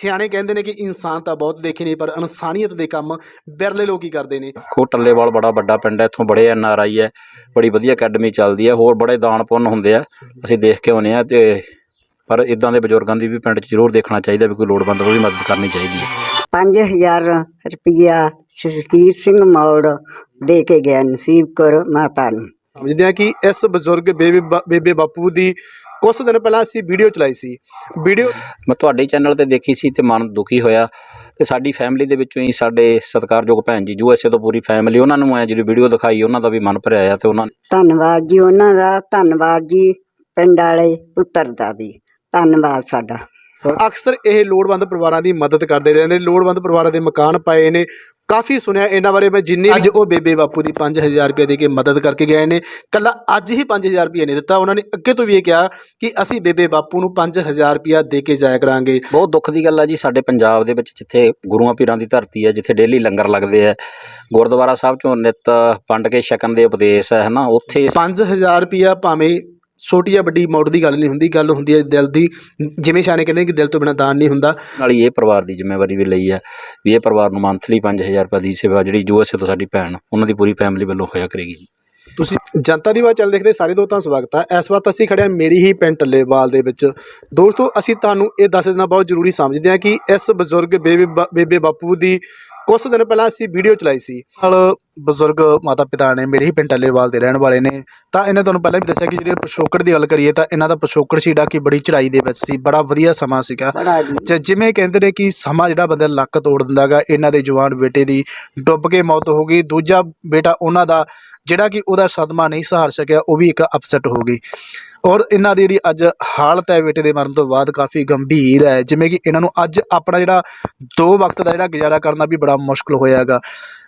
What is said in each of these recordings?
ਸਿਆਣੇ ਕਹਿੰਦੇ ਨੇ ਕਿ ਇਨਸਾਨ ਤਾਂ ਬਹੁਤ ਦੇਖੇ ਨੇ ਪਰ ਇਨਸਾਨੀਅਤ ਦੇ ਕੰਮ ਬਿਰਲੇ ਲੋਕ ਹੀ ਕਰਦੇ ਨੇ। ਕੋ ਟੱਲੇਵਾਲ ਬੜਾ ਵੱਡਾ ਪਿੰਡ ਹੈ ਇੱਥੋਂ ਬੜੇ ਐਨ ਆਰ ਆਈ ਹੈ ਬੜੀ ਵਧੀਆ ਅਕੈਡਮੀ ਚੱਲਦੀ ਹੈ ਹੋਰ ਬੜੇ ਦਾਨ ਪੁੰਨ ਹੁੰਦੇ ਆ ਅਸੀਂ ਦੇਖ ਕੇ ਆਉਂਦੇ ਆ ਤੇ ਪਰ ਇਦਾਂ ਦੇ ਬਜ਼ੁਰਗਾਂ ਦੀ ਵੀ ਪਿੰਡ 'ਚ ਜ਼ਰੂਰ ਦੇਖਣਾ ਚਾਹੀਦਾ ਵੀ ਕੋਈ ਲੋੜਵੰਦ ਉਹਦੀ ਮਦਦ ਕਰਨੀ ਚਾਹੀਦੀ ਹੈ। ਪੰਜ ਹਜ਼ਾਰ ਰੁਪਈਆ ਸ਼ਹੀਦ ਸਿੰਘ ਮੌੜ ਦੇ ਕੇ ਗਿਆ ਨਸੀਬ ਕਰ ਮਾਤਾ ਨੂੰ। ਸਮਝਦੇ ਹਾਂ ਕਿ ਇਸ ਬਜ਼ੁਰਗ ਬੇਬੇ ਬਾਪੂ ਦੀ ਕੁਝ ਦਿਨ ਪਹਿਲਾਂ ਅਸੀਂ ਵੀਡੀਓ ਚਲਾਈ ਸੀ। ਵੀਡੀਓ ਮੈਂ ਤੁਹਾਡੇ ਚੈਨਲ ਤੇ ਦੇਖੀ ਸੀ ਤੇ ਮਨ ਦੁਖੀ ਹੋਇਆ। ਤੇ ਸਾਡੀ ਫੈਮਿਲੀ ਦੇ ਵਿੱਚੋਂ ਹੀ ਸਾਡੇ ਸਤਿਕਾਰਯੋਗ ਭੈਣ ਜੀ ਯੂਐਸਏ ਤੋਂ ਪੂਰੀ ਫੈਮਿਲੀ ਉਹਨਾਂ ਨੂੰ ਮੈਂ ਜਿਹੜੀ ਵੀਡੀਓ ਦਿਖਾਈ ਉਹਨਾਂ ਦਾ ਵੀ ਮਨ ਭਰਿਆ ਆ ਤੇ ਉਹਨਾਂ ਧੰਨਵਾਦ ਜੀ ਉਹਨਾਂ ਦਾ ਧੰਨਵਾਦ ਜੀ ਪਿੰਡ ਵਾਲੇ ਪੁੱਤਰ ਦਾ ਵੀ। ਧੰਨਵਾਦ ਸਾਡਾ। ਅਕਸਰ ਇਹ ਲੋੜਵੰਦ ਪਰਿਵਾਰਾਂ ਦੀ ਮਦਦ ਕਰਦੇ ਰਹਿੰਦੇ ਨੇ ਲੋੜਵੰਦ ਪਰਿਵਾਰਾਂ ਦੇ ਮਕਾਨ ਪਾਏ ਨੇ ਕਾਫੀ ਸੁਣਿਆ ਇਹਨਾਂ ਬਾਰੇ ਮੈਂ ਜਿੰਨੀ ਅੱਜ ਉਹ ਬੇਬੇ ਬਾਪੂ ਦੀ 5000 ਰੁਪਏ ਦੇ ਕੇ ਮਦਦ ਕਰਕੇ ਗਏ ਨੇ। ਕੱਲਾ ਅੱਜ ਹੀ 5000 ਰੁਪਏ ਨਹੀਂ ਦਿੱਤਾ। ਉਹਨਾਂ ਨੇ ਅੱਗੇ ਤੋਂ ਵੀ ਇਹ ਕਿਹਾ ਕਿ ਅਸੀਂ ਬੇਬੇ ਬਾਪੂ ਨੂੰ 5000 ਰੁਪਇਆ ਦੇ ਕੇ ਜਾਇਆ ਕਰਾਂਗੇ। ਬਹੁਤ ਦੁੱਖ ਦੀ ਗੱਲ ਆ ਜੀ। ਸਾਡੇ ਪੰਜਾਬ ਦੇ ਵਿੱਚ ਜਿੱਥੇ ਗੁਰੂਆਂ ਪੀਰਾਂ ਦੀ ਧਰਤੀ ਹੈ ਜਿੱਥੇ ਡੇਲੀ ਲੰਗਰ ਲੱਗਦੇ ਆ ਗੁਰਦੁਆਰਾ ਸਾਹਿਬ ਚੋਂ ਨਿਤ ਵੰਡ ਕੇ ਛਕਣ ਦੇ ਉਪਦੇਸ਼ ਹੈ ਹਨਾ? ਉੱਥੇ 5000 ਰੁਪਇਆ ਭਾਵੇਂ ਛੋਟੀ ਜਾਂ ਵੱਡੀ ਅਮਾਉਂਟ ਦੀ ਗੱਲ ਨਹੀਂ ਹੁੰਦੀ ਗੱਲ ਹੁੰਦੀ ਹੈ ਦਿਲ ਦੀ। ਜਿਵੇਂ ਸਿਆਣੇ ਕਹਿੰਦੇ ਕਿ ਦਿਲ ਤੋਂ ਬਿਨਾਂ ਦਾਨ ਨਹੀਂ ਹੁੰਦਾ। ਨਾਲ ਹੀ ਇਹ ਪਰਿਵਾਰ ਦੀ ਜ਼ਿੰਮੇਵਾਰੀ ਵੀ ਲਈ ਹੈ ਵੀ ਇਹ ਪਰਿਵਾਰ ਨੂੰ ਮੰਥਲੀ 5000 ਰੁਪਏ ਦੀ ਸੇਵਾ ਜਿਹੜੀ ਯੂਐਸਏ ਤੋਂ ਸਾਡੀ ਭੈਣ ਉਹਨਾਂ ਦੀ ਪੂਰੀ ਫੈਮਿਲੀ ਵੱਲੋਂ ਹੋਇਆ ਕਰੇਗੀ ਜੀ। ਤੁਸੀਂ ਜਨਤਾ ਦੀ ਆਵਾਜ਼ ਚੱਲ ਦੇਖਦੇ ਸਾਰੇ ਦੋਸਤਾਂ ਸਵਾਗਤ ਹੈ ਇਸ ਵਾਰ ਅਸੀਂ ਖੜੇ ਹਾਂ ਮੇਰੀ ਹੀ ਪਿੰਡ ਟੱਲੇਵਾਲ ਦੇ ਵਿੱਚ। ਦੋਸਤੋ ਅਸੀਂ ਤੁਹਾਨੂੰ ਇਹ ਦੱਸ ਦੇਣਾ ਬਹੁਤ ਜ਼ਰੂਰੀ ਸਮਝਦੇ ਹਾਂ ਕਿ ਇਸ ਬਜ਼ੁਰਗ ਬੇਬੇ ਬੇਬੇ ਬਾਪੂ ਦੀ ਕੁਝ ਦਿਨ ਪਹਿਲਾਂ ਅਸੀਂ ਵੀਡੀਓ ਚਲਾਈ ਸੀ। ਨਾਲ ਬਜ਼ੁਰਗ ਮਾਤਾ ਪਿਤਾ ਨੇ ਮੇਰੇ ਹੀ ਪਿੰਡ ਟੱਲੇਵਾਲ ਦੇ ਰਹਿਣ ਵਾਲੇ ਨੇ। ਤਾਂ ਇਹਨੇ ਤੁਹਾਨੂੰ ਪਹਿਲਾਂ ਵੀ ਦੱਸਿਆ ਕਿ ਜਿਹੜੇ ਪਿਛੋਕੜ ਦੀ ਗੱਲ ਕਰੀਏ ਤਾਂ ਇਹਨਾਂ ਦਾ ਪਿਛੋਕੜ ਸੀ ਜਿਹੜਾ ਕਿ ਬੜੀ ਚੜਾਈ ਦੇ ਵਿੱਚ ਸੀ। ਬੜਾ ਵਧੀਆ ਸਮਾਂ ਸੀਗਾ। ਜ- ਜਿਵੇਂ ਕਹਿੰਦੇ ਨੇ ਕਿ ਸਮਾਂ ਜਿਹੜਾ ਬੰਦੇ ਲੱਕ ਤੋੜ ਦਿੰਦਾਗਾ ਇਹਨਾਂ ਦੇ ਜਵਾਨ ਬੇਟੇ ਦੀ ਡੁੱਬ ਕੇ ਮੌਤ ਹੋ ਗਈ। ਦੂਜਾ ਬੇਟਾ ਉਹਨਾਂ ਦਾ ਜਿਹੜਾ ਕਿ ਉਹਦਾ ਸਦਮਾ ਨਹੀਂ ਸਹਾਰ ਸਕਿਆ ਉਹ ਵੀ ਇੱਕ ਅਪਸੈਟ ਹੋ ਗਈ। ਔਰ ਇਹਨਾਂ ਦੀ ਜਿਹੜੀ ਅੱਜ ਹਾਲਤ ਹੈ ਬੇਟੇ ਦੇ ਮਰਨ ਤੋਂ ਬਾਅਦ ਕਾਫੀ ਗੰਭੀਰ ਹੈ। ਜਿਵੇਂ ਕਿ ਇਹਨਾਂ ਨੂੰ ਅੱਜ ਆਪਣਾ ਜਿਹੜਾ ਦੋ ਵਕਤ ਦਾ ਜਿਹੜਾ ਗੁਜ਼ਾਰਾ ਕਰਨਾ ਵੀ ਬੜਾ ਮੁਸ਼ਕਲ ਹੋਇਆਗਾ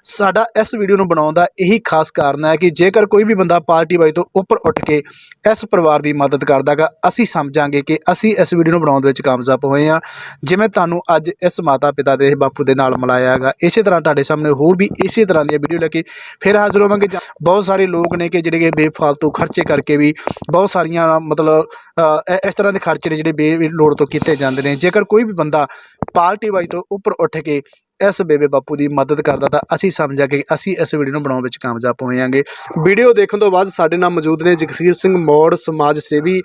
ਸਾਡਾ ਇਸ ਵੀਡੀਓ ਨੂੰ ਬਣਾਉਣ ਦਾ ਇਹੀ ਖਾਸ ਕਾਰਨ ਹੈ ਕਿ ਜੇਕਰ ਕੋਈ ਵੀ ਬੰਦਾ ਪਾਰਟੀ ਬਾਈ ਤੋਂ ਉੱਪਰ ਉੱਠ ਕੇ ਇਸ ਪਰਿਵਾਰ ਦੀ ਮਦਦ ਕਰਦਾਗਾ, ਅਸੀਂ ਸਮਝਾਂਗੇ ਕਿ ਅਸੀਂ ਇਸ ਵੀਡੀਓ ਨੂੰ ਬਣਾਉਣ ਦੇ ਵਿੱਚ ਕਾਮਯਾਬ ਹੋਏ ਹਾਂ। ਜਿਵੇਂ ਤੁਹਾਨੂੰ ਅੱਜ ਇਸ ਮਾਤਾ ਪਿਤਾ ਦੇ ਬਾਪੂ ਦੇ ਨਾਲ ਮਿਲਾਇਆ ਹੈਗਾ ਇਸੇ ਤਰ੍ਹਾਂ ਤੁਹਾਡੇ ਸਾਹਮਣੇ ਹੋਰ ਵੀ ਇਸੇ ਤਰ੍ਹਾਂ ਦੀਆਂ ਵੀਡੀਓ ਲੈ ਕੇ ਫਿਰ ਹਾਜ਼ਰ ਹੋਵਾਂਗੇ। ਬਹੁਤ ਸਾਰੇ ਲੋਕ ਨੇ ਕਿ ਜਿਹੜੇ ਕਿ ਬੇਫਾਲਤੂ ਖਰਚੇ ਕਰਕੇ ਵੀ ਬਹੁਤ ਸਾਰੀਆਂ ਮਤਲਬ ਇਸ ਤਰ੍ਹਾਂ ਦੇ ਖਰਚੇ ਨੇ ਜਿਹੜੇ ਬੇ, ਲੋੜ ਤੋਂ ਕੀਤੇ ਜਾਂਦੇ ਨੇ। ਜੇਕਰ ਕੋਈ ਵੀ ਬੰਦਾ ਪਾਰਟੀ ਵਾਈ ਤੋਂ ਉੱਪਰ ਉੱਠ ਕੇ ਇਸ ਬੇਬੇ ਬਾਪੂ ਦੀ ਮਦਦ ਕਰਦਾ ਤਾਂ ਅਸੀਂ ਸਮਝਿਆ ਕਿ ਅਸੀਂ ਇਸ ਵੀਡੀਓ ਨੂੰ ਬਣਾਉਣ ਵਿੱਚ ਕਾਮਯਾਬ ਹੋਵਾਂਗੇ ਵੀਡੀਓ ਦੇਖਣ ਤੋਂ ਬਾਅਦ ਸਾਡੇ ਨਾਲ ਮੌਜੂਦ ਨੇ ਜਗਸੀਰ ਸਿੰਘ ਮੌੜ ਸਮਾਜ ਸੇਵੀ।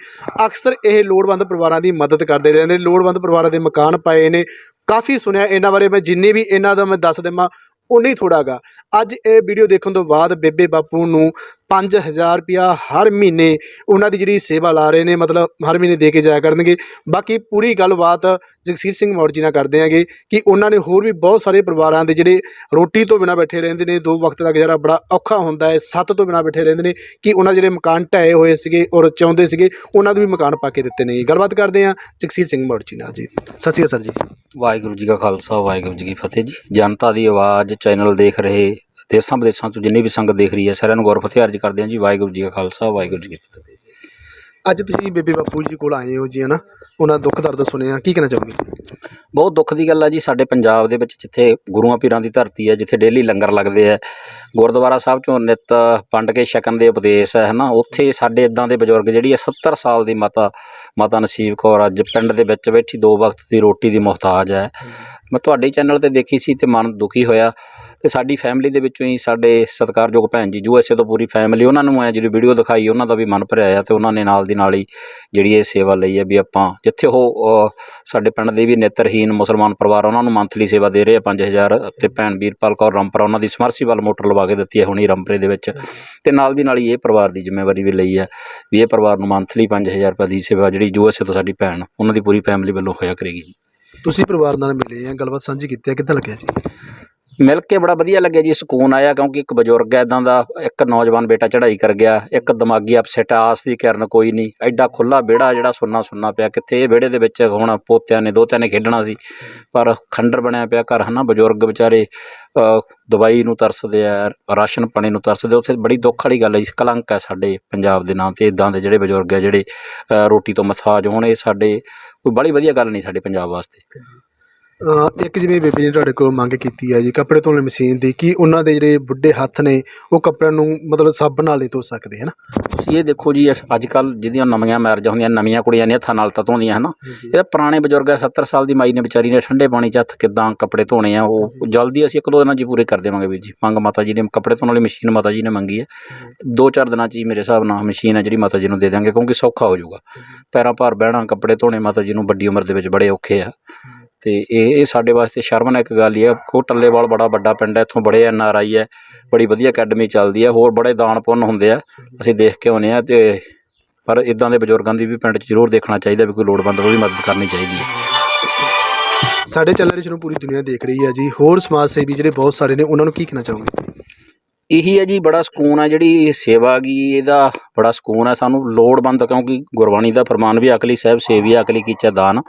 ਅਕਸਰ ਇਹ ਲੋੜਵੰਦ ਪਰਿਵਾਰਾਂ ਦੀ ਮਦਦ ਕਰਦੇ ਰਹਿੰਦੇ ਲੋੜਵੰਦ ਪਰਿਵਾਰਾਂ ਦੇ ਮਕਾਨ ਪਾਏ ਨੇ। ਕਾਫੀ ਸੁਣਿਆ ਇਹਨਾਂ ਬਾਰੇ। ਮੈਂ ਜਿੰਨੀ ਵੀ ਇਹਨਾਂ ਦਾ ਮੈਂ ਦੱਸ ਦੇਵਾਂ ਉਹ ਉਨੀ ਥੋੜਾਗਾ ਅੱਜ ਇਹ ਵੀਡੀਓ ਦੇਖਣ ਤੋਂ ਬਾਅਦ ਬੇਬੇ ਬਾਪੂ ਨੂੰ 5000 ਰੁਪਿਆ ਹਰ ਮਹੀਨੇ ਉਹਨਾਂ ਦੀ ਜਿਹੜੀ ਸੇਵਾ ਲਾ ਰਹੇ ਨੇ, ਮਤਲਬ ਹਰ ਮਹੀਨੇ ਦੇ ਕੇ ਜਾਇਆ ਕਰਨਗੇ। ਬਾਕੀ ਪੂਰੀ ਗੱਲਬਾਤ ਜਗਸੀਰ ਸਿੰਘ ਮੌੜ ਜੀ ਨਾਲ ਕਰਦੇ ਆਂਗੇ ਕਿ ਉਹਨਾਂ ਨੇ ਹੋਰ ਵੀ ਬਹੁਤ ਸਾਰੇ ਪਰਿਵਾਰਾਂ ਦੇ ਜਿਹੜੇ ਰੋਟੀ ਤੋਂ ਬਿਨਾਂ ਬੈਠੇ ਰਹਿੰਦੇ ਨੇ, ਦੋ ਵਕਤ ਦਾ ਗੁਜ਼ਾਰਾ ਬੜਾ ਔਖਾ ਹੁੰਦਾ ਹੈ, ਸੱਤ ਤੋਂ ਬਿਨਾਂ ਬੈਠੇ ਰਹਿੰਦੇ ਨੇ ਕਿ ਉਹਨਾਂ ਜਿਹੜੇ ਮਕਾਨ ਢਾਏ ਹੋਏ ਸੀਗੇ ਔਰ ਚਾਹੁੰਦੇ ਸੀਗੇ, ਉਹਨਾਂ ਨੂੰ ਵੀ ਮਕਾਨ ਪਾ ਕੇ ਦਿੱਤੇ ਨੇ। ਗੱਲਬਾਤ ਕਰਦੇ ਆਂ ਜਗਸੀਰ ਸਿੰਘ ਮੌੜ ਜੀ ਨਾਲ ਜੀ। ਸਤਿ ਸ਼੍ਰੀ ਅਕਾਲ ਸਰ ਜੀ। ਵਾਹਿਗੁਰੂ ਜੀ ਕਾ ਖਾਲਸਾ, ਵਾਹਿਗੁਰੂ ਜੀ ਕੀ ਫਤਿਹ ਜੀ। ਜਨਤਾ ਦੀ ਆਵਾਜ਼, ਚੈਨਲ ਦੇਖ ਰਹੇ ਦੇਸ਼ਾਂ ਵਿਦੇਸ਼ਾਂ ਤੋਂ ਜਿੰਨੀ ਵੀ ਸੰਗਤ ਦੇਖ ਰਹੀ ਹੈ, ਸਾਰਿਆਂ ਨੂੰ ਗੌਰ ਫਤਿਹ ਅਰਜ ਕਰਦੇ ਹਾਂ ਜੀ, ਵਾਹਿਗੁਰੂ ਜੀ ਕਾ ਖਾਲਸਾ, ਵਾਹਿਗੁਰੂ ਜੀ ਕੀ ਫਤਿਹ। ਅੱਜ ਤੁਸੀਂ ਬੇਬੇ ਬਾਪੂ ਜੀ ਕੋਲ ਆਏ ਹੋ ਜੀ, ਹਨਾ? ਉਹਨਾਂ ਦਾ ਦੁੱਖ ਦਰਦ ਸੁਣਿਆ, ਕੀ ਕਹਿਣਾ ਚਾਹੋਗੇ? ਬਹੁਤ ਦੁੱਖ ਦੀ ਗੱਲ ਆ ਜੀ, ਸਾਡੇ ਪੰਜਾਬ ਦੇ ਵਿੱਚ ਜਿੱਥੇ ਗੁਰੂਆਂ ਪੀਰਾਂ ਦੀ ਧਰਤੀ ਹੈ ਜਿੱਥੇ ਡੇਲੀ ਲੰਗਰ ਲੱਗਦੇ ਆ, ਗੁਰਦੁਆਰਾ ਸਾਹਿਬ ਚੋਂ ਨਿਤ ਵੰਡ ਕੇ ਛਕਣ ਦੇ ਉਪਦੇਸ਼ ਹੈ ਹਨਾ? ਉੱਥੇ ਸਾਡੇ ਇਦਾਂ ਦੇ ਬਜ਼ੁਰਗ ਜਿਹੜੀ ਹੈ 70 ਸਾਲ ਦੀ ਮਾਤਾ ਮਾਤਾ ਨਸੀਬ ਕੌਰ ਅੱਜ ਪਿੰਡ ਦੇ ਵਿੱਚ ਬੈਠੀ, ਦੋ ਵਕਤ ਦੀ ਰੋਟੀ ਦੀ ਮੁਹਤਾਜ ਹੈ ਮੈਂ ਤੁਹਾਡੇ ਚੈਨਲ ਤੇ ਦੇਖੀ ਸੀ ਤੇ ਮਨ ਦੁਖੀ ਹੋਇਆ। ਤੇ ਸਾਡੀ ਫੈਮਿਲੀ ਦੇ ਵਿੱਚੋਂ ਹੀ ਸਾਡੇ ਸਤਿਕਾਰਯੋਗ ਭੈਣ ਜੀ, ਯੂ ਐੱਸ ਏ ਤੋਂ ਪੂਰੀ ਫੈਮਿਲੀ ਉਹਨਾਂ ਨੂੰ ਮੈਂ ਜਿਹੜੀ ਵੀਡੀਓ ਦਿਖਾਈ, ਉਹਨਾਂ ਦਾ ਵੀ ਮਨ ਭਰਿਆ ਆ ਤੇ ਉਹਨਾਂ ਨੇ ਨਾਲ ਦੀ ਨਾਲ ਹੀ ਜਿਹੜੀ ਇਹ ਸੇਵਾ ਲਈ ਹੈ ਵੀ ਆਪਾਂ ਜਿੱਥੇ ਉਹ ਸਾਡੇ ਪਿੰਡ ਦੇ ਵੀ ਨੇਤਰਹੀਨ ਮੁਸਲਮਾਨ ਪਰਿਵਾਰ ਉਹਨਾਂ ਨੂੰ ਮੰਥਲੀ ਸੇਵਾ ਦੇ ਰਹੇ ਆ 5000 ਤੇ ਭੈਣ ਵੀਰਪਾਲ ਕੌਰ ਰੰਪਰਾ ਉਹਨਾਂ ਦੀ ਸਮਰਸੀਬਲ ਮੋਟਰ ਲਵਾ ਕੇ ਦਿੱਤੀ ਹੈ ਹੁਣੀ ਰੰਪਰੇ ਦੇ ਵਿੱਚ ਤੇ ਨਾਲ ਦੀ ਨਾਲ ਹੀ ਇਹ ਪਰਿਵਾਰ ਦੀ ਜ਼ਿੰਮੇਵਾਰੀ ਵੀ ਲਈ ਹੈ ਵੀ ਇਹ ਪਰਿਵਾਰ ਨੂੰ ਮੰਥਲੀ 5000 ਰੁਪਏ ਦੀ ਸੇਵਾ ਜਿਹੜੀ ਯੂ ਐੱਸ ਏ ਤੋਂ ਸਾਡੀ ਭੈਣ, ਉਹਨਾਂ ਦੀ ਪੂਰੀ ਫੈਮਿਲੀ ਵੱਲੋਂ ਹੋਇਆ ਕਰੇਗੀ ਤੁਸੀਂ ਪਰਿਵਾਰ ਨਾਲ ਮਿਲੇ ਆ, ਗੱਲਬਾਤ ਸਾਂਝੀ ਕੀਤੀ ਹੈ, ਕਿੱਦਾਂ ਲੱਗਿਆ ਜੀ? ਮਿਲ ਕੇ ਬੜਾ ਵਧੀਆ ਲੱਗਿਆ ਜੀ, ਸਕੂਨ ਆਇਆ ਕਿਉਂਕਿ ਇੱਕ ਬਜ਼ੁਰਗ ਹੈ ਇਦਾਂ ਦਾ ਇੱਕ ਨੌਜਵਾਨ ਬੇਟਾ ਚੜ੍ਹਾਈ ਕਰ ਗਿਆ, ਇੱਕ ਦਿਮਾਗੀ ਅਪਸੈਟ ਆਸ ਦੀ ਕਿਰਨ ਕੋਈ ਨਹੀਂ, ਐਡਾ ਖੁੱਲਾ ਵਿਹੜਾ ਜਿਹੜਾ ਸੁੰਨਾ ਸੁੰਨਾ ਪਿਆ, ਕਿੱਥੇ ਇਹ ਵਿਹੜੇ ਦੇ ਵਿੱਚ ਹੁਣ ਪੋਤਿਆਂ ਨੇ, ਦੋਤਿਆਂ ਨੇ ਖੇਡਣਾ ਸੀ, ਪਰ ਖੰਡਰ ਬਣਿਆ ਪਿਆ ਘਰ, ਹਨਾ, ਬਜ਼ੁਰਗ ਵਿਚਾਰੇ ਦਵਾਈ ਨੂੰ ਤਰਸਦੇ ਆ, ਰਾਸ਼ਨ ਪਾਣੀ ਨੂੰ ਤਰਸਦੇ ਉੱਥੇ ਬੜੀ ਦੁੱਖ ਵਾਲੀ ਗੱਲ ਹੈ ਜੀ, ਕਲੰਕ ਹੈ ਸਾਡੇ ਪੰਜਾਬ ਦੇ ਨਾਂ ਤੇ ਇਦਾਂ ਦੇ ਜਿਹੜੇ ਬਜ਼ੁਰਗ ਹੈ ਜਿਹੜੇ ਰੋਟੀ ਤੋਂ ਮਥਾਜ ਹੋਣ, ਇਹ ਸਾਡੇ, ਕੋਈ ਬੜੀ ਵਧੀਆ ਗੱਲ ਨਹੀਂ ਸਾਡੇ ਪੰਜਾਬ ਵਾਸਤੇ। ਇੱਕ ਜਿਵੇਂ ਬੇਬੇ ਜੀ ਤੁਹਾਡੇ ਕੋਲ ਮੰਗ ਕੀਤੀ ਹੈ ਜੀ ਕੱਪੜੇ ਧੋਣ ਵਾਲੀ ਮਸ਼ੀਨ ਦੀ ਕੀ ਉਹਨਾਂ ਦੇ ਜਿਹੜੇ ਬੁੱਢੇ ਹੱਥ ਨੇ ਉਹ ਕੱਪੜਿਆਂ ਨੂੰ ਮਤਲਬ ਸਾਬਣ ਨਾਲ ਨਹੀਂ ਧੋ ਸਕਦੇ ਹੈ ਨਾ ਤੁਸੀਂ ਇਹ ਦੇਖੋ ਜੀ ਅੱਜ ਕੱਲ ਜਿਹਦੀਆਂ ਨਵੀਆਂ ਮੈਰਿਜਾਂ ਹੁੰਦੀਆਂ ਨਵੀਆਂ ਕੁੜੀਆਂ ਨੇ ਹੱਥਾਂ ਨਾਲ ਤਾਂ ਧੋਂਦੀਆਂ ਹਨਾ? ਇਹ ਪੁਰਾਣੇ ਬਜ਼ੁਰਗ ਆ 70 ਸਾਲ ਦੀ ਮਾਈ ਨੇ ਵਿਚਾਰੀ ਨੇ ਠੰਡੇ ਪਾਣੀ 'ਚ ਹੱਥ ਕਿੱਦਾਂ ਕੱਪੜੇ ਧੋਣੇ ਆ ਉਹ ਜਲਦੀ ਅਸੀਂ ਇੱਕ ਦੋ ਦਿਨਾਂ 'ਚ ਹੀ ਪੂਰੇ ਕਰ ਦੇਵਾਂਗੇ ਵੀਰ ਜੀ। ਮੰਗ ਮਾਤਾ ਜੀ ਨੇ ਕੱਪੜੇ ਧੋਣ ਵਾਲੀ ਮਸ਼ੀਨ ਮਾਤਾ ਜੀ ਨੇ ਮੰਗੀ ਹੈ ਦੋ ਚਾਰ ਦਿਨਾਂ 'ਚ ਹੀ ਮੇਰੇ ਹਿਸਾਬ ਨਾਲ ਮਸ਼ੀਨ ਹੈ ਜਿਹੜੀ ਮਾਤਾ ਜੀ ਨੂੰ ਦੇ ਦਾਂਗੇ ਕਿਉਂਕਿ ਸੌਖਾ ਹੋ ਜਾਊਗਾ। ਪੈਰਾਂ ਭਾਰ ਬਹਿਣਾ ਕੱਪੜੇ ਧੋਣੇ ਮਾਤਾ ਜੀ ਨੂੰ ਵੱਡੀ ਉਮਰ ਦੇ ਵਿੱਚ ਬੜੇ ਔਖੇ ਆ। ਅਤੇ ਇਹ ਇਹ ਸਾਡੇ ਵਾਸਤੇ ਸ਼ਰਮਨਾਕ ਗੱਲ ਹੀ ਹੈ ਕੋ ਟੱਲੇਵਾਲ ਬੜਾ ਵੱਡਾ ਪਿੰਡ ਹੈ, ਇੱਥੋਂ ਬੜੇ ਐਨ ਆਰ ਆਈ ਹੈ, ਬੜੀ ਵਧੀਆ ਅਕੈਡਮੀ ਚੱਲਦੀ ਹੈ, ਹੋਰ ਬੜੇ ਦਾਨ ਪੁੰਨ ਹੁੰਦੇ ਆ। ਅਸੀਂ ਦੇਖ ਕੇ ਆਉਂਦੇ ਆ ਅਤੇ ਪਰ ਇਦਾਂ ਦੇ ਬਜ਼ੁਰਗਾਂ ਦੀ ਵੀ ਪਿੰਡ 'ਚ ਜ਼ਰੂਰ ਦੇਖਣਾ ਚਾਹੀਦਾ ਵੀ ਕੋਈ ਲੋੜਵੰਦ ਉਹਦੀ ਮਦਦ ਕਰਨੀ ਚਾਹੀਦੀ ਹੈ। ਸਾਡੇ ਚੈਨਲ ਨੂੰ ਪੂਰੀ ਦੁਨੀਆ ਦੇਖ ਰਹੀ ਹੈ ਜੀ। ਹੋਰ ਸਮਾਜ ਸੇਵੀ ਜਿਹੜੇ ਬਹੁਤ ਸਾਰੇ ਨੇ, ਉਹਨਾਂ ਨੂੰ ਕੀ ਕਹਿਣਾ ਚਾਹੋਗੇ? ਇਹੀ ਹੈ ਜੀ ਬੜਾ ਸਕੂਨ ਹੈ ਜਿਹੜੀ ਇਹ ਸੇਵਾ ਗੀ ਇਹਦਾ ਬੜਾ ਸਕੂਨ ਹੈ ਸਾਨੂੰ ਲੋੜਵੰਦ ਕਿਉਂਕਿ ਗੁਰਬਾਣੀ ਦਾ ਫਰਮਾਨ ਵੀ ਅਕਲੀ ਸਾਹਿਬ ਸੇਵੀਆ ਅਕਲੀ ਕੀਚਾ ਦਾਨ।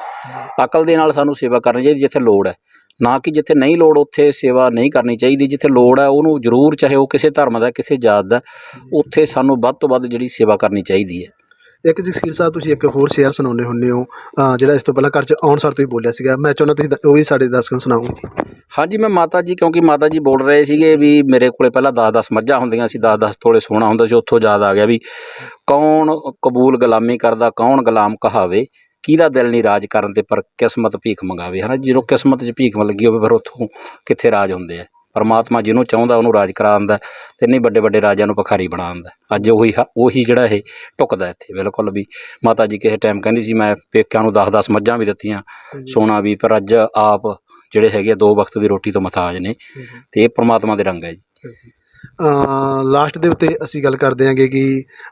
ਅਕਲ ਦੇ ਨਾਲ ਸਾਨੂੰ ਸੇਵਾ ਕਰਨੀ ਚਾਹੀਦੀ ਜਿੱਥੇ ਲੋੜ ਹੈ। ਨਾ ਕਿ ਜਿੱਥੇ ਨਹੀਂ ਲੋੜ ਉੱਥੇ ਸੇਵਾ ਨਹੀਂ ਕਰਨੀ ਚਾਹੀਦੀ ਜਿੱਥੇ ਲੋੜ ਹੈ ਉਹਨੂੰ ਜ਼ਰੂਰ ਚਾਹੇ ਉਹ ਕਿਸੇ ਧਰਮ ਦਾ ਕਿਸੇ ਜਾਤ ਦਾ ਉੱਥੇ ਸਾਨੂੰ ਵੱਧ ਤੋਂ ਵੱਧ ਜਿਹੜੀ ਸੇਵਾ ਕਰਨੀ ਚਾਹੀਦੀ ਹੈ। ਇੱਕ ਜਗਸੀਰ ਸਾਹਿਬ ਤੁਸੀਂ ਇੱਕ ਹੋਰ ਸ਼ੇਅਰ ਸੁਣਾਉਂਦੇ ਹੁੰਦੇ ਹੋ ਜਿਹੜਾ ਇਸ ਤੋਂ ਪਹਿਲਾਂ ਘਰ 'ਚ ਆਉਣ ਸਾਰ ਤੁਸੀਂ ਬੋਲਿਆ ਸੀਗਾ। ਮੈਂ ਚਾਹੁੰਦਾ ਤੁਸੀਂ ਦ- ਉਹ ਵੀ ਸਾਡੇ ਦਰਸ਼ਕਾਂ ਨੂੰ ਸੁਣਾਓ। ਹਾਂਜੀ ਮੈਂ ਮਾਤਾ ਜੀ ਕਿਉਂਕਿ ਮਾਤਾ ਜੀ ਬੋਲ ਰਹੇ ਸੀਗੇ ਵੀ ਮੇਰੇ ਕੋਲੇ ਪਹਿਲਾਂ 10-10 ਮੱਝਾਂ ਹੁੰਦੀਆਂ ਸੀ 10-10 ਤੋਲੇ ਸੋਨਾ ਹੁੰਦਾ ਸੀ ਉੱਥੋਂ ਯਾਦ ਆ ਗਿਆ ਵੀ ਕੌਣ ਕਬੂਲ ਗੁਲਾਮੀ ਕਰਦਾ ਕੌਣ ਗੁਲਾਮ ਕਹਾਵੇ ਕਿਹਦਾ ਦਿਲ ਨਹੀਂ ਰਾਜ ਕਰਨ ਤੇ ਪਰ ਕਿਸਮਤ ਭੀਖ ਮੰਗਾਵੇ ਹਨਾ? ਜਦੋਂ ਕਿਸਮਤ 'ਚ ਭੀਖ ਲੱਗੀ ਹੋਵੇ ਫਿਰ ਉੱਥੋਂ ਕਿੱਥੇ ਰਾਜ ਹੁੰਦੇ ਆ? ਪਰਮਾਤਮਾ ਜਿਹਨੂੰ ਚਾਹੁੰਦਾ ਉਹਨੂੰ ਰਾਜ ਕਰਾ ਦਿੰਦਾ ਤੇ ਨਹੀਂ ਵੱਡੇ ਵੱਡੇ ਰਾਜਿਆਂ ਨੂੰ ਭਿਖਾਰੀ ਬਣਾ ਦਿੰਦਾ ਅੱਜ ਉਹੀ ਉਹੀ ਜਿਹੜਾ ਇਹ ਟੁਕਦਾ ਇੱਥੇ ਬਿਲਕੁਲ ਵੀ। ਮਾਤਾ ਜੀ ਕਿਸੇ ਟਾਈਮ ਕਹਿੰਦੀ ਸੀ ਮੈਂ ਪੇਕਿਆਂ ਨੂੰ 10-10 ਮੱਝਾਂ ਵੀ ਦਿੱਤੀਆਂ ਸੋਨਾ ਵੀ ਪਰ ਅੱਜ ਆਪ ਜਿਹੜੇ ਹੈਗੇ ਆ ਦੋ ਵਕਤ ਦੀ ਰੋਟੀ ਤੋਂ ਮਥਾਜ ਨੇ ਤੇ ਇਹ ਪ੍ਰਮਾਤਮਾ ਦੇ ਰੰਗ ਹੈ ਜੀ ਲਾਸਟ ਦੇ ਉੱਤੇ ਅਸੀਂ ਗੱਲ ਕਰਦੇ ਹਾਂਗੇ ਕਿ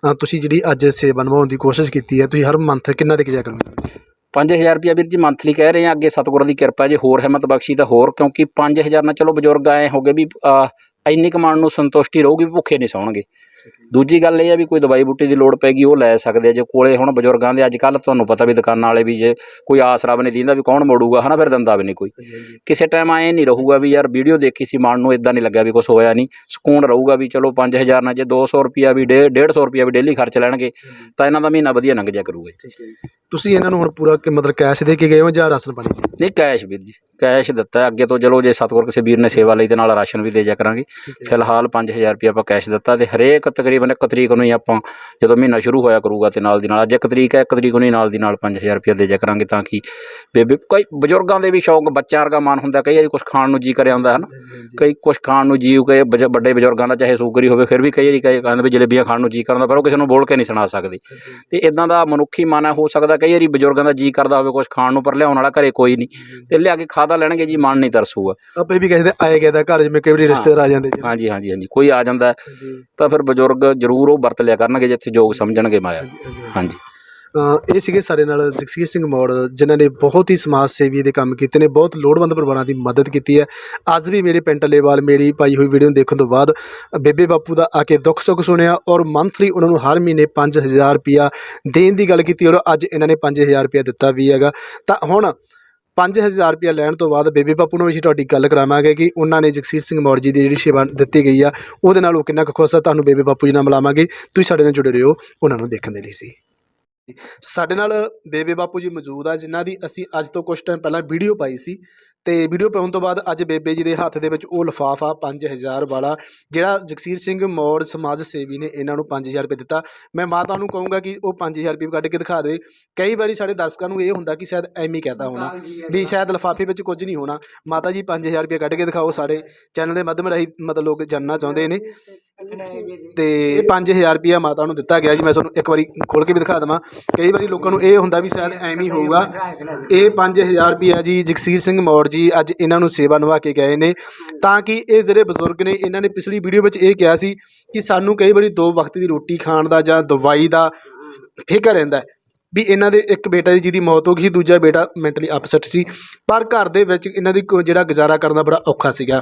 ਅਹ ਤੁਸੀਂ ਜਿਹੜੀ ਅੱਜ ਸੇਵਾ ਨਿਭਾਉਣ ਦੀ ਕੋਸ਼ਿਸ਼ ਕੀਤੀ ਹੈ ਤੁਸੀਂ ਹਰ ਮੰਥ ਕਿੰਨਾ ਦੇ ਕੇ ਜਾ ਕਰੋਗੇ? 5000 ਰੁਪਇਆ ਵੀਰ ਜੀ ਮੰਥਲੀ ਕਹਿ ਰਹੇ ਆ ਅੱਗੇ ਸਤਿਗੁਰਾਂ ਦੀ ਕਿਰਪਾ ਜੇ ਹੋਰ ਹਿੰਮਤ ਬਖਸ਼ੀ ਤਾਂ ਹੋਰ ਕਿਉਂਕਿ 5000 ਨਾਲ ਚਲੋ ਬਜ਼ੁਰਗ ਆਏ ਹੋਗੇ ਵੀ ਅਹ, ਇੰਨੀ ਕਮਾਉਣ ਨੂੰ ਸੰਤੁਸ਼ਟੀ ਰਹੂਗੀ ਵੀ ਭੁੱਖੇ ਨਹੀਂ ਸੌਣਗੇ। ਦੂਜੀ ਗੱਲ ਇਹ ਆ ਵੀ ਕੋਈ ਦਵਾਈ ਬੂਟੀ ਦੀ ਲੋੜ ਪੈਗੀ ਉਹ ਲੈ ਸਕਦੇ ਆ। ਜੇ ਕੋਲੇ ਹੁਣ ਬਜ਼ੁਰਗਾਂ ਦੇ ਅੱਜ ਕੱਲ ਤੁਹਾਨੂੰ ਪਤਾ ਵੀ ਦੁਕਾਨਾਂ ਵਾਲੇ ਵੀ ਜੇ ਕੋਈ ਆਸਰਾ ਵੀ ਨਹੀਂ ਦਿੰਦਾ ਵੀ ਕੌਣ ਮੋੜੂਗਾ ਹਨਾ ਫਿਰ ਦਿੰਦਾ ਵੀ ਨਹੀਂ ਕੋਈ। ਕਿਸੇ ਟਾਈਮ ਐ ਨਹੀਂ ਰਹੂਗਾ ਵੀ ਯਾਰ ਵੀਡੀਓ ਦੇਖੀ ਸੀ ਮਨ ਨੂੰ ਇਦਾਂ ਨਹੀਂ ਲੱਗਿਆ ਵੀ ਕੁਝ ਹੋਇਆ ਨਹੀਂ। ਸਕੂਨ ਰਹੂਗਾ ਵੀ ਚਲੋ 5000 ਨਾਲ ਜੇ 200 ਰੁਪਿਆ ਵੀ ਡੇ- 150 ਰੁਪਿਆ ਵੀ ਡੇਲੀ ਖਰਚ ਲੈਣਗੇ ਤਾਂ ਇਹਨਾਂ ਦਾ ਮਹੀਨਾ ਵਧੀਆ ਲੰਘ ਜਾ ਕਰੂਗਾ ਤੁਸੀਂ ਇਹਨਾਂ ਨੂੰ ਹੁਣ ਪੂਰਾ ਕਿ ਮਤਲਬ ਕੈਸ਼ ਦੇ ਕੇ ਗਏ ਹੋ ਜਾਂ ਰਾਸ਼ਨ ਪਾਣੀ ਨਹੀਂ ਕੈਸ਼ ਵੀਰ ਜੀ। ਕੈਸ਼ ਦਿੱਤਾ। ਅੱਗੇ ਤੋਂ ਚਲੋ ਜੇ ਸਤਿਗੁਰ ਕਿਸੇ ਵੀਰ ਨੇ ਸੇਵਾ ਲਈ ਤੇ ਨਾਲ ਰਾਸ਼ਨ ਵੀ ਦੇ ਜਾ ਕਰਾਂਗੇ। ਫਿਲਹਾਲ 5000 ਰੁਪਏ ਆਪਾਂ ਕੈਸ਼ ਦਿੱਤਾ ਤੇ ਹਰੇਕ ਤਕਰੀਬਨ ਇੱਕ ਤਰੀਕ ਨੂੰ ਹੀ ਆਪਾਂ ਜਦੋਂ ਮਹੀਨਾ ਸ਼ੁਰੂ ਹੋਇਆ ਕਰੂਗਾ ਤੇ ਨਾਲ ਦੀ ਨਾਲ ਅੱਜ ਇੱਕ ਤਰੀਕ ਹੈ ਇੱਕ ਤਰੀਕ ਨੂੰ ਹੀ ਨਾਲ ਦੀ ਨਾਲ 5000 ਰੁਪਏ ਦੇ ਜਾ ਕਰਾਂਗੇ ਤਾਂ ਕਿ ਬੇਬੇ ਕਈ ਬਜ਼ੁਰਗਾਂ ਦੇ ਵੀ ਸ਼ੌਕ ਬੱਚਿਆਂ ਵਰਗਾ ਮਨ ਹੁੰਦਾ ਕਈ ਵਾਰੀ ਕੁਝ ਖਾਣ ਨੂੰ ਜੀ ਕਰਿਆ ਹੁੰਦਾ ਹੈ ਨਾ। ਕਈ ਕੁਝ ਖਾਣ ਨੂੰ ਜੀ ਕਈ ਬਜ- ਵੱਡੇ ਬਜ਼ੁਰਗਾਂ ਦਾ ਚਾਹੇ ਸ਼ੂਗਰ ਹੀ ਹੋਵੇ ਫਿਰ ਵੀ ਕਈ ਵਾਰੀ ਕਈ ਕਹਿੰਦੇ ਵੀ ਜਲੇਬੀਆਂ ਖਾਣ ਨੂੰ ਜੀ ਕਰਦਾ ਪਰ ਉਹ ਕਿਸੇ ਨੂੰ ਬੋਲ ਕੇ ਨਹੀਂ ਸੁਣਾ ਸਕਦੇ। ਤੇ ਇਦਾਂ ਦਾ ਮਨੁੱਖੀ ਮਨ ਹੈ ਹੋ ਸਕਦਾ ਕਈ ਵਾਰੀ ਬਜ਼ੁਰਗਾਂ ਦਾ ਜੀ ਕਰਦਾ ਹੋਵੇ ਕੁਝ ਖਾਣ ਨੂੰ ਪਰ ਲਿਆਉਣ ਵਾਲਾ ਘਰੇ ਕੋਈ ਨਹੀਂ। ਤੇ ਲਿਆ ਕੇ ਖਾਦਾ ਲੈਣਗੇ ਜੀ ਮਨ ਨਹੀਂ ਤਰਸੂਗਾ। ਆਪਾਂ ਵੀ ਕਹਿੰਦੇ ਆਏ ਗਏ ਦਾ ਘਰ ਜਿਵੇਂ ਕਈ ਵਾਰੀ ਰਿਸ਼ਤੇਦਾਰ ਆ ਜਾਂਦੇ ਜੀ। ਹਾਂਜੀ ਹਾਂਜੀ ਹਾਂਜੀ ਕੋਈ ਆ ਜਾਂਦਾ। ਹੈ ਤਾਂ ਫਿਰ ਬਜ਼ੁਰਗ ਜ਼ਰੂਰ ਉਹ ਵਰਤ ਲਿਆ ਕਰਨਗੇ ਜਿੱਥੇ ਯੋਗ ਸਮਝਣਗੇ ਮਾਇਆ। ਹਾਂਜੀ। ਇਹ ਸੀਗੇ ਸਾਡੇ ਨਾਲ ਜਗਸੀਰ ਸਿੰਘ ਮੌੜ, ਜਿਨ੍ਹਾਂ ਨੇ ਬਹੁਤ ਹੀ ਸਮਾਜ ਸੇਵੀ ਦੇ ਕੰਮ ਕੀਤੇ ਨੇ, ਬਹੁਤ ਲੋੜਵੰਦ ਪਰਿਵਾਰਾਂ ਦੀ ਮਦਦ ਕੀਤੀ ਹੈ। ਅੱਜ ਵੀ ਮੇਰੇ ਪਿੰਡ ਟੱਲੇਵਾਲ ਮੇਰੀ ਪਾਈ ਹੋਈ ਵੀਡੀਓ ਨੂੰ ਦੇਖਣ ਤੋਂ ਬਾਅਦ, ਬੇਬੇ ਬਾਪੂ ਦਾ ਆ ਕੇ ਦੁੱਖ ਸੁੱਖ ਸੁਣਿਆ ਔਰ ਮੰਥਲੀ ਉਹਨਾਂ ਨੂੰ ਹਰ ਮਹੀਨੇ 5000 ਰੁਪਿਆ ਦੇਣ ਦੀ ਗੱਲ ਕੀਤੀ ਔਰ ਅੱਜ ਇਹਨਾਂ ਨੇ 5000 ਰੁਪਿਆ ਦਿੱਤਾ ਵੀ ਹੈਗਾ। ਤਾਂ ਹੁਣ 5000 ਰੁਪਿਆ ਲੈਣ ਤੋਂ ਬਾਅਦ ਬੇਬੇ ਬਾਪੂ ਨੂੰ ਵੀ ਅਸੀਂ ਤੁਹਾਡੀ ਗੱਲ ਕਰਾਵਾਂਗੇ ਕਿ ਉਹਨਾਂ ਨੇ ਜਗਸੀਰ ਸਿੰਘ ਮੌੜ ਜੀ ਦੀ ਜਿਹੜੀ ਸੇਵਾ ਦਿੱਤੀ ਗਈ ਆ, ਉਹਦੇ ਨਾਲ ਉਹ ਕਿੰਨਾ ਕੁ ਖੁਸ਼ ਆ, ਤੁਹਾਨੂੰ ਬੇਬੇ ਬਾਪੂ ਜੀ ਨਾਲ ਮਿਲਾਵਾਂਗੇ। ਤੁਸੀਂ ਸਾਡੇ ਨਾਲ ਜੁੜੇ ਰਹੋ, ਉਹਨਾਂ ਨੂੰ ਦੇਖਣ ਦੇ ਲਈ ਸੀ। ਸਾਡੇ ਨਾਲ ਬੇਬੇ ਬਾਪੂ ਜੀ ਮੌਜੂਦ ਆ, ਜਿਨ੍ਹਾਂ ਦੀ ਅਸੀਂ ਅੱਜ ਤੋਂ ਕੁਝ ਟਾਈਮ ਪਹਿਲਾਂ ਵੀਡੀਓ ਪਾਈ ਸੀ। ਤੇ ਵੀਡੀਓ ਪਾਉਣ ਤੋਂ ਬਾਅਦ ਅੱਜ ਬੇਬੇ ਜੀ ਦੇ ਹੱਥ ਦੇ ਵਿੱਚ ਉਹ ਲਿਫਾਫਾ 5000 ਵਾਲਾ ਜਿਹੜਾ ਜਗਸੀਰ ਸਿੰਘ ਮੌੜ ਸਮਾਜ ਸੇਵੀ ਨੇ ਇਹਨਾਂ ਨੂੰ 5000 ਰੁਪਏ ਦਿੱਤਾ। ਮੈਂ ਮਾਤਾ ਨੂੰ ਕਹੂੰਗਾ ਕਿ ਉਹ 5000 ਰੁਪਏ ਕੱਢ ਕੇ ਦਿਖਾ ਦੇ। ਕਈ ਵਾਰੀ ਸਾਡੇ ਦਰਸ਼ਕਾਂ ਨੂੰ ਇਹ ਹੁੰਦਾ ਕਿ ਸ਼ਾਇਦ ਐਵੇਂ ਹੀ ਕਹਤਾ ਹੋਣਾ ਵੀ ਸ਼ਾਇਦ ਲਿਫਾਫੇ ਵਿੱਚ ਕੁਝ ਨਹੀਂ ਹੋਣਾ। ਮਾਤਾ ਜੀ 5000 ਰੁਪਏ ਕੱਢ ਕੇ ਦਿਖਾਓ ਸਾਡੇ ਚੈਨਲ ਦੇ ਮਾਧਿਅਮ ਰਾਹੀਂ ਮਤਲਬ ਲੋਕ ਜਾਣਨਾ ਚਾਹੁੰਦੇ ਨੇ। ਤੇ ਇਹ 5000 ਰੁਪਿਆ ਮਾਤਾ ਨੂੰ ਦਿੱਤਾ ਗਿਆ ਜੀ। ਮੈਂ ਤੁਹਾਨੂੰ ਇੱਕ ਵਾਰੀ ਖੋਲ ਕੇ ਵੀ ਦਿਖਾ ਦਵਾਂ। ਕਈ ਵਾਰੀ ਲੋਕਾਂ ਨੂੰ ਇਹ ਹੁੰਦਾ ਵੀ ਸ਼ਾਇਦ ਐਵੇਂ ਹੀ ਹੋਊਗਾ। ਇਹ 5000 ਰੁਪਿਆ ਜੀ ਜਗਸੀਰ ਸਿੰਘ ਮੌੜ ਜੀ, ਅੱਜ ਇਹਨਾਂ ਨੂੰ ਸੇਵਾ ਨਿਭਾ ਕੇ ਗਏ ਨੇ। ਤਾਂ ਕਿ ਇਹ ਜਿਹੜੇ ਬਜ਼ੁਰਗ ਨੇ, ਇਹਨਾਂ ਨੇ ਪਿਛਲੀ ਵੀਡੀਓ ਵਿੱਚ ਇਹ ਕਿਹਾ ਸੀ ਕਿ ਸਾਨੂੰ ਕਈ ਵਾਰੀ ਦੋ ਵਕਤ ਦੀ ਰੋਟੀ ਖਾਣ ਦਾ ਜਾਂ ਦਵਾਈ ਦਾ ਫਿਕਰ ਰਹਿੰਦਾ ਵੀ ਇਹਨਾਂ ਦੇ ਇੱਕ ਬੇਟਾ ਦੀ ਜਿਹਦੀ ਮੌਤ ਹੋ ਗਈ ਸੀ, ਦੂਜਾ ਬੇਟਾ ਮੈਂਟਲੀ ਅਪਸੈਟ ਸੀ। ਪਰ ਘਰ ਦੇ ਵਿੱਚ ਇਹਨਾਂ ਦੀ ਕੋ- ਜਿਹੜਾ ਗੁਜ਼ਾਰਾ ਕਰਨ ਦਾ ਬੜਾ ਔਖਾ ਸੀਗਾ।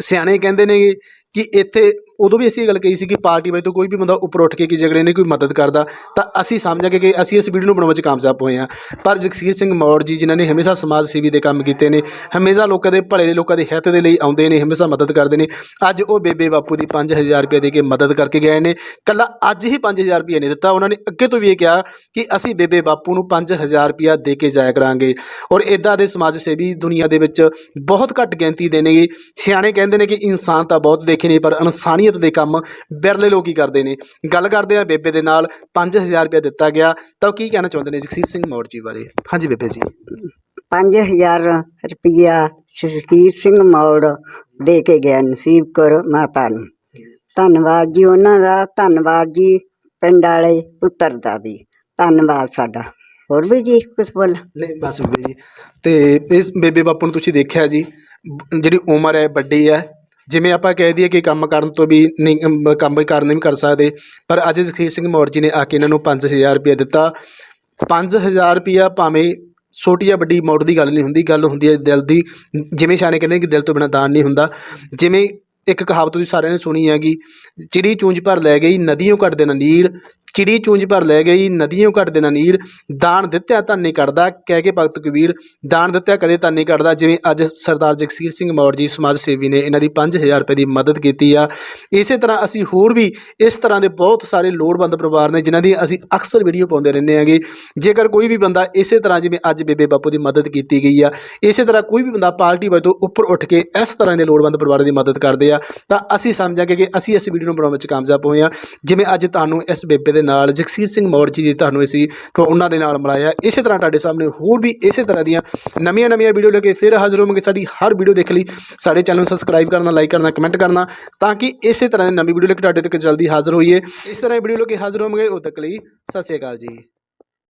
ਸਿਆਣੇ ਕਹਿੰਦੇ ਨੇ ਕਿ ਇੱਥੇ ਉਦੋਂ ਵੀ ਅਸੀਂ ਇਹ ਗੱਲ ਕਹੀ ਸੀ ਕਿ ਪਾਰਟੀ ਵਾਈ ਤੋਂ ਕੋਈ ਵੀ ਬੰਦਾ ਉੱਪਰ ਉੱਠ ਕੇ ਕਿ ਜਗੜੇ ਨੇ ਕੋਈ ਮਦਦ ਕਰਦਾ, ਤਾਂ ਅਸੀਂ ਸਮਝਾਂਗੇ ਕਿ ਅਸੀਂ ਇਸ ਵੀਡੀਓ ਨੂੰ ਬਣਾਉਣ ਵਿੱਚ ਕਾਮਯਾਬ ਹੋਏ ਹਾਂ। ਪਰ ਜਗਸੀਰ ਸਿੰਘ ਮੌੜ ਜੀ, ਜਿਨ੍ਹਾਂ ਨੇ ਹਮੇਸ਼ਾ ਸਮਾਜ ਸੇਵੀ ਦੇ ਕੰਮ ਕੀਤੇ ਨੇ, ਹਮੇਸ਼ਾ ਲੋਕਾਂ ਦੇ ਭਲੇ ਦੇ, ਲੋਕਾਂ ਦੇ ਹਿੱਤ ਦੇ ਲਈ ਆਉਂਦੇ ਨੇ, ਹਮੇਸ਼ਾ ਮਦਦ ਕਰਦੇ ਨੇ, ਅੱਜ ਉਹ ਬੇਬੇ ਬਾਪੂ ਦੀ 5000 ਰੁਪਏ ਦੇ ਕੇ ਮਦਦ ਕਰਕੇ ਗਏ ਨੇ। ਕੱਲਾ ਅੱਜ ਹੀ 5000 ਰੁਪਏ ਨਹੀਂ ਦਿੱਤਾ, ਉਹਨਾਂ ਨੇ ਅੱਗੇ ਤੋਂ ਵੀ ਇਹ ਕਿਹਾ ਕਿ ਅਸੀਂ ਬੇਬੇ ਬਾਪੂ ਨੂੰ 5000 ਰੁਪਇਆ ਦੇ ਕੇ ਜਾਇਆ ਕਰਾਂਗੇ। ਔਰ ਇਦਾਂ ਦੇ ਸਮਾਜ ਸੇਵੀ ਦੁਨੀਆ ਦੇ ਵਿੱਚ ਬਹੁਤ ਘੱਟ ਗਿਣਤੀ ਦੇ ਨੇਗੇ ਸਿਆਣੇ ਕਹਿੰਦੇ ਨੇ ਕਿ ਇਨਸਾਨ ਤਾਂ ਬਹੁਤ ਦੇਖੇ ਨੇ, ਪਰ ਇਨਸਾਨੀ ਇਨਸਾਨੀਅਤ ਦੇ ਕੰਮ ਬਿਰਲੇ ਲੋਕ ਹੀ ਕਰਦੇ ਨੇ। ਗੱਲ ਕਰਦੇ ਆ ਬੇਬੇ ਦੇ ਨਾਲ 5000 ਰੁਪਏ ਦਿੱਤਾ ਗਿਆ। ਤਾਂ ਉਹ ਕੀ ਕਹਿਣਾ ਚਾਹੁੰਦੇ ਨੇ ਜਗਸੀਰ ਸਿੰਘ ਮੌੜ ਜੀ ਬਾਰੇ? ਹਾਂਜੀ ਬੇਬੇ ਜੀ। 5000 ਰੁਪਇਆ ਸ਼ਸ਼ਕੀਰ ਸਿੰਘ ਮੌੜ ਦੇ ਕੇ ਗਿਆ ਨਸੀਬ ਕਰ ਮਾਤਾ ਨੂੰ। ਧੰਨਵਾਦ ਜੀ ਉਹਨਾਂ ਦਾ ਧੰਨਵਾਦ ਜੀ ਪਿੰਡ ਵਾਲੇ ਪੁੱਤਰ ਦਾ ਵੀ। ਧੰਨਵਾਦ ਸਾਡਾ। ਹੋਰ ਵੀ ਜੀ ਕੁਝ ਬੋਲ। ਨਹੀਂ ਬਸ ਬੇਬੇ ਜੀ। ਤੇ ਇਸ ਬੇਬੇ ਬਾਪੂ ਨੂੰ ਤੁਸੀਂ ਦੇਖਿਆ ਜੀ ਜਿਹੜੀ ਉਮਰ ਹੈ ਵੱਡੀ ਹੈ ਜਿਵੇਂ ਆਪਾਂ ਕਹਿ ਦਈਏ ਕਿ ਕੰਮ ਕਰਨ ਤੋਂ ਵੀ ਨਹੀਂ ਕੰਮ ਕਰਨ ਨਹੀਂ ਕਰ ਸਕਦੇ, ਪਰ ਅੱਜ ਜਗਸੀਰ ਸਿੰਘ ਮੌੜ ਜੀ ਨੇ ਆ ਕੇ ਇਹਨਾਂ ਨੂੰ 5000 ਰੁਪਏ ਦਿੱਤਾ। 5000 ਰੁਪਇਆ ਭਾਵੇਂ ਛੋਟੀ ਜਾਂ ਵੱਡੀ ਅਮਾਊਂਟ ਦੀ ਗੱਲ ਨਹੀਂ ਹੁੰਦੀ, ਗੱਲ ਹੁੰਦੀ ਹੈ ਦਿਲ ਦੀ। ਜਿਵੇਂ ਸਿਆਣੇ ਕਹਿੰਦੇ ਕਿ ਦਿਲ ਤੋਂ ਬਿਨਾਂ ਦਾਨ ਨਹੀਂ ਹੁੰਦਾ। ਜਿਵੇਂ ਇੱਕ ਕਹਾਵਤ ਤੁਸੀਂ ਸਾਰਿਆਂ ਨੇ ਸੁਣੀ ਹੈਗੀ, ਚਿੜੀ ਚੂੰਝ ਭਰ ਲੈ ਗਈ, ਨਦੀਆਂ ਘਟ ਦੇਣਾ ਨੀਰ ਚਿੜੀ ਚੂੰਝ ਭਰ ਲੈ ਗਈ, ਨਦੀਆਂ ਘਟ ਦੇਣਾ ਨੀਰ ਦਾਨ ਦਿੱਤਿਆ ਧਨ ਨਹੀਂ ਕੱਢਦਾ ਕਹਿ ਕੇ ਭਗਤ ਕਬੀਰ, ਦਾਨ ਦਿੱਤਿਆ ਕਦੇ ਧਨ ਨਹੀਂ ਕੱਢਦਾ ਜਿਵੇਂ ਅੱਜ ਸਰਦਾਰ ਜਗਸੀਰ ਸਿੰਘ ਮੌੜ ਜੀ ਸਮਾਜ ਸੇਵੀ ਨੇ ਇਹਨਾਂ ਦੀ 5000 ਰੁਪਏ ਦੀ ਮਦਦ ਕੀਤੀ ਆ। ਇਸੇ ਤਰ੍ਹਾਂ ਅਸੀਂ ਹੋਰ ਵੀ ਇਸ ਤਰ੍ਹਾਂ ਦੇ ਬਹੁਤ ਸਾਰੇ ਲੋੜਵੰਦ ਪਰਿਵਾਰ ਨੇ, ਜਿਨ੍ਹਾਂ ਦੀ ਅਸੀਂ ਅਕਸਰ ਵੀਡੀਓ ਪਾਉਂਦੇ ਰਹਿੰਦੇ ਹਾਂਗੇ। ਜੇਕਰ ਕੋਈ ਵੀ ਬੰਦਾ ਇਸੇ ਤਰ੍ਹਾਂ ਜਿਵੇਂ ਅੱਜ ਬੇਬੇ ਬਾਪੂ ਦੀ ਮਦਦ ਕੀਤੀ ਗਈ ਆ, ਇਸੇ ਤਰ੍ਹਾਂ ਕੋਈ ਵੀ ਬੰਦਾ ਪਾਰਟੀ ਵਜੋਂ ਉੱਪਰ ਉੱਠ ਕੇ ਇਸ ਤਰ੍ਹਾਂ ਦੇ ਲੋੜਵੰਦ ਪਰਿਵਾਰ ਦੀ ਮਦਦ ਕਰਦੇ ਆ ਤਾਂ ਅਸੀਂ ਸਮਝਾਂਗੇ ਕਿ ਅਸੀਂ ਇਸ ਵੀਡੀਓ ਨੂੰ ਬਣਾਉਣ ਵਿੱਚ ਕਾਮਯਾਬ ਹੋਏ ਆ। ਜਿਵੇਂ ਅੱਜ ਤੁਹਾਨੂੰ ਇਸ ਬੇਬੇ ਦੇ ਨਾਲ ਜਗਸੀਰ ਸਿੰਘ ਮੌੜ ਜੀ ਦੀ ਤੁਹਾਨੂੰ ਅਸੀਂ ਉਹਨਾਂ ਦੇ ਨਾਲ ਮਿਲਾਇਆ। ਇਸੇ ਤਰ੍ਹਾਂ ਤੁਹਾਡੇ ਸਾਹਮਣੇ ਹੋਰ ਵੀ ਇਸੇ ਤਰ੍ਹਾਂ ਦੀਆਂ ਨਵੀਆਂ ਨਵੀਆਂ ਵੀਡੀਓ ਲੈ ਕੇ ਫਿਰ ਹਾਜ਼ਰ ਹੋਵਾਂਗੇ ਸਾਡੀ ਹਰ ਵੀਡੀਓ ਦੇਖ ਲਈ। ਸਾਡੇ ਚੈਨਲ ਨੂੰ ਸਬਸਕ੍ਰਾਈਬ ਕਰਨਾ ਲਾਈਕ ਕਰਨਾ ਕਮੈਂਟ ਕਰਨਾ, ਤਾਂ ਕਿ ਇਸੇ ਤਰ੍ਹਾਂ ਦੀ ਨਵੀਂ ਵੀਡੀਓ ਲੈ ਕੇ ਤੁਹਾਡੇ ਤੱਕ ਜਲਦੀ ਹਾਜ਼ਰ ਹੋਈਏ। ਇਸ ਤਰ੍ਹਾਂ ਦੀ ਵੀਡੀਓ ਲੈ ਕੇ ਹਾਜ਼ਰ ਹੋਵਾਂਗੇ ਉਦੋਂ ਤੱਕ ਲਈ ਸਤਿ ਸ਼੍ਰੀ ਅਕਾਲ ਜੀ।